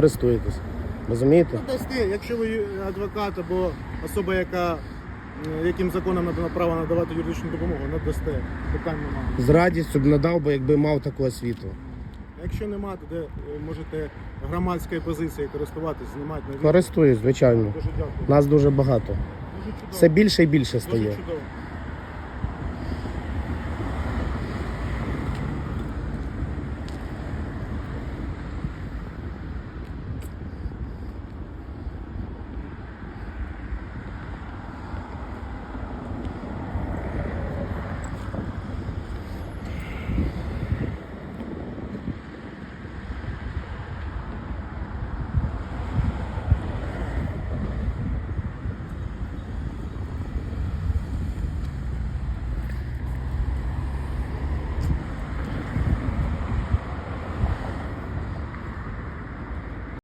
користуєтесь. Розумієте? Ну, дасте, якщо ви адвокат або особа, яка е, яким законом надано право надавати юридичну допомогу, ну, надасте. Питань немає. З радістю б надав би, якби мав таку освіту. Якщо нема, то де е, можете громадською позицією користуватись, знімати на відео. Користуюсь, звичайно. Дуже дякую. Нас дуже багато. Дуже чудово. Все більше і більше Дуже стає. чудово.